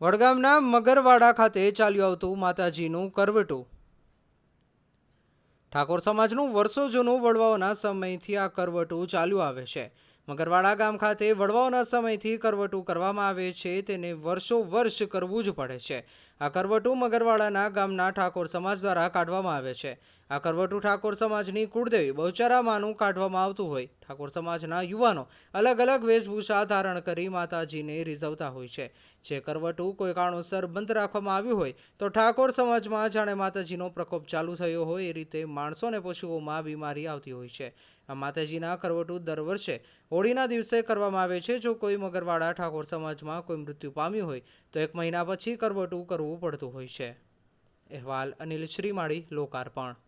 વડગામના મગરવાડા ખાતે ચાલ્યું આવતું માતાજીનું કરવટું. ઠાકોર સમાજનું વર્ષો જૂનું વડવાઓના સમયથી આ કરવટું ચાલ્યું આવે છે. મગરવાડા ગામ ખાતે વડવાઓના સમયથી કરવટું કરવામાં આવે છે, તેને વર્ષો વર્ષ કરવું જ પડે છે. આ કરવટું મગરવાડાના ગામના ઠાકોર સમાજ દ્વારા કાઢવામાં આવે છે. આ કરવટું ઠાકોર સમાજની કુળદેવી બહુચારામાનું કાઢવામાં આવતું હોય. ઠાકોર સમાજના યુવાનો અલગ અલગ વેશભૂષા ધારણ કરી માતાજીને રીઝવતા હોય છે. જે કરવટું કોઈ કારણોસર બંધ રાખવામાં આવ્યું હોય તો ઠાકોર સમાજમાં જાણે માતાજીનો પ્રકોપ ચાલુ થયો હોય એ રીતે માણસો અને પશુઓમાં બીમારી આવતી હોય છે. આ માતાજીના કરવટું દર વર્ષે હોળીના દિવસે કરવામાં આવે છે. જો કોઈ મગરવાડા ઠાકોર સમાજમાં કોઈ મૃત્યુ પામ્યું હોય તો એક મહિના પછી કરવટું કરવું પડતું હોય છે. અહેવાલ અનિલ શ્રીમાળી, લોકાર્પણ.